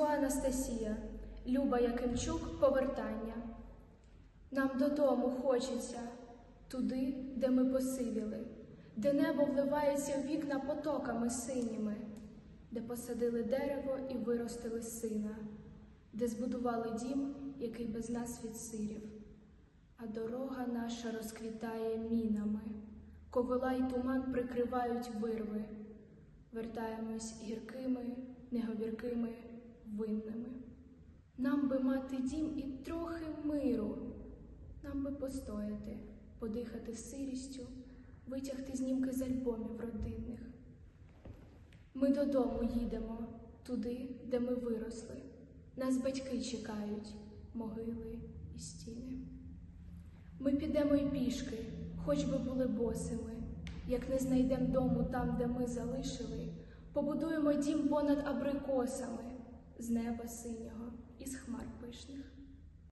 Грицько Анастасія, Люба Якимчук, повертання. Нам додому хочеться, туди, де ми посивіли, де небо вливається в вікна потоками синіми, де посадили дерево і виростили сина, де збудували дім, який без нас відсирів. А дорога наша розквітає мінами, ковила й туман прикривають вирви. Вертаємось гіркими, неговіркими, винними. Нам би мати дім і трохи миру, нам би постояти, подихати сирістю, витягти знімки з альбомів родинних. Ми додому їдемо, туди, де ми виросли. Нас батьки чекають, могили і стіни. Ми підемо й пішки, хоч би були босими, як не знайдемо дому там, де ми залишили, побудуємо дім понад абрикосами, з неба синього і з хмар пишних.